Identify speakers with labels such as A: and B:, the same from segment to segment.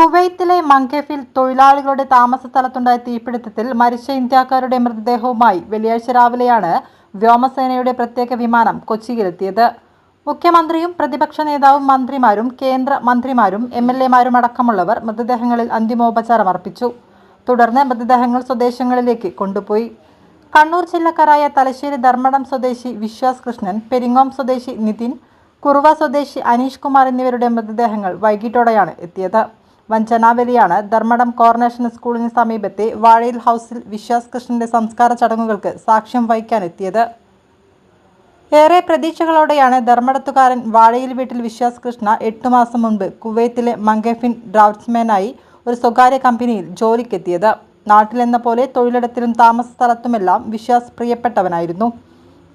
A: കുവൈത്തിലെ മങ്കഫിൽ തൊഴിലാളികളുടെ താമസ സ്ഥലത്തുണ്ടായ തീപിടുത്തത്തിൽ മരിച്ച ഇന്ത്യക്കാരുടെ മൃതദേഹവുമായി വെള്ളിയാഴ്ച രാവിലെയാണ് വ്യോമസേനയുടെ പ്രത്യേക വിമാനം കൊച്ചിയിലെത്തിയത്. മുഖ്യമന്ത്രിയും പ്രതിപക്ഷ നേതാവും മന്ത്രിമാരും കേന്ദ്ര മന്ത്രിമാരും എം എൽ എമാരും അടക്കമുള്ളവർ മൃതദേഹങ്ങളിൽ അന്തിമോപചാരം അർപ്പിച്ചു. തുടർന്ന് മൃതദേഹങ്ങൾ സ്വദേശങ്ങളിലേക്ക് കൊണ്ടുപോയി. കണ്ണൂർ ജില്ലക്കാരായ തലശ്ശേരി ധർമ്മടം സ്വദേശി വിശ്വാസ് കൃഷ്ണൻ പെരിങ്ങോം സ്വദേശി നിതിൻ കുറുവ സ്വദേശി അനീഷ് കുമാർ എന്നിവരുടെ മൃതദേഹങ്ങൾ വൈകിട്ടോടെയാണ് എത്തിയത്. വഞ്ചനാവലിയാണ് ധർമ്മടം കോർണേഷൻ സ്കൂളിന് സമീപത്തെ വാഴയിൽ ഹൗസിൽ വിശ്വാസ് കൃഷ്ണന്റെ സംസ്കാര ചടങ്ങുകൾക്ക് സാക്ഷ്യം വഹിക്കാനെത്തിയത്. ഏറെ പ്രതീക്ഷകളോടെയാണ് ധർമ്മടത്തുകാരൻ വാഴയിൽ വീട്ടിൽ വിശ്വാസ് കൃഷ്ണ എട്ടു മാസം മുൻപ് കുവൈത്തിലെ മങ്കഫിൻ ഡ്രാഫ്റ്റ്സ്മാനായി ഒരു സ്വകാര്യ കമ്പനിയിൽ ജോലിക്കെത്തിയത്. നാട്ടിലെന്ന പോലെ തൊഴിലിടത്തിലും താമസ സ്ഥലത്തുമെല്ലാം വിശ്വാസ് പ്രിയപ്പെട്ടവനായിരുന്നു.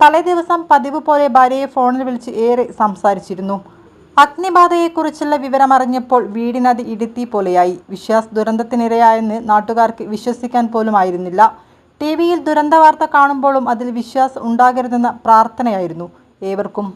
A: തലേദിവസം പതിവ് പോലെ ഭാര്യയെ ഫോണിൽ വിളിച്ച് ഏറെ സംസാരിച്ചിരുന്നു. അഗ്നിബാധയെക്കുറിച്ചുള്ള വിവരം അറിഞ്ഞപ്പോൾ വീടിനത് ഇടുത്തി പോലെയായി. വിശ്വാസ് ദുരന്തത്തിനിരയായെന്ന് നാട്ടുകാർക്ക് വിശ്വസിക്കാൻ പോലും ആയിരുന്നില്ല ടി വിയിൽ ദുരന്ത വാർത്ത കാണുമ്പോഴും അതിൽ വിശ്വാസ് ഉണ്ടാകരുതെന്ന പ്രാർത്ഥനയായിരുന്നു ഏവർക്കും.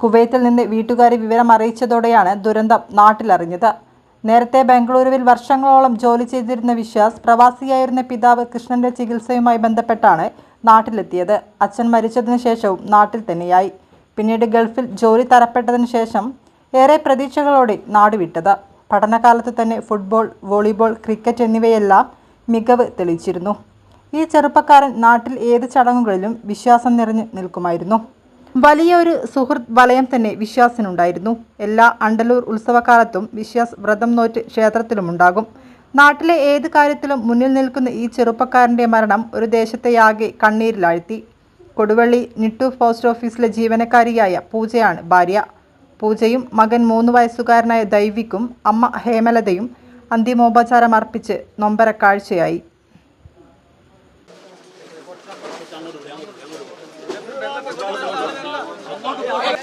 A: കുവൈത്തിൽ നിന്ന് വീട്ടുകാരെ വിവരം അറിയിച്ചതോടെയാണ് ദുരന്തം നാട്ടിലറിഞ്ഞത്. നേരത്തെ ബംഗളൂരുവിൽ വർഷങ്ങളോളം ജോലി ചെയ്തിരുന്ന വിശ്വാസ് പ്രവാസിയായിരുന്ന പിതാവ് കൃഷ്ണന്റെ ചികിത്സയുമായി ബന്ധപ്പെട്ടാണ് നാട്ടിലെത്തിയത്. അച്ഛൻ മരിച്ചതിനു ശേഷവും നാട്ടിൽ തന്നെയായി. പിന്നീട് ഗൾഫിൽ ജോലി തരപ്പെട്ടതിനു ശേഷം ഏറെ പ്രതീക്ഷകളോടെ നാടുവിട്ടത്. പഠനകാലത്ത് തന്നെ ഫുട്ബോൾ വോളിബോൾ ക്രിക്കറ്റ് എന്നിവയെല്ലാം മികവ് തെളിയിച്ചിരുന്നു. ഈ ചെറുപ്പക്കാരൻ നാട്ടിൽ ഏത് ചടങ്ങുകളിലും വിശ്വാസം നിറഞ്ഞു നിൽക്കുമായിരുന്നു. വലിയൊരു സുഹൃത്ത് വലയം തന്നെ വിശ്വാസിനുണ്ടായിരുന്നു. എല്ലാ അണ്ടലൂർ ഉത്സവകാലത്തും വിശ്വാസ് വ്രതം നോറ്റ് ക്ഷേത്രത്തിലുമുണ്ടാകും. നാട്ടിലെ ഏത് കാര്യത്തിലും മുന്നിൽ നിൽക്കുന്ന ഈ ചെറുപ്പക്കാരന്റെ മരണം ഒരു ദേശത്തെയാകെ കണ്ണീരിലാഴ്ത്തി. കൊടുവള്ളി നിട്ടു പോസ്റ്റ് ഓഫീസിലെ ജീവനക്കാരിയായ പൂജയാണ് ഭാര്യ. പൂജയും മകൻ മൂന്ന് വയസ്സുകാരനായ ദൈവിക്കും അമ്മ ഹേമലതയും അന്തിമോപചാരം അർപ്പിച്ച് നൊമ്പര കാഴ്ചയായി. പിന്നെ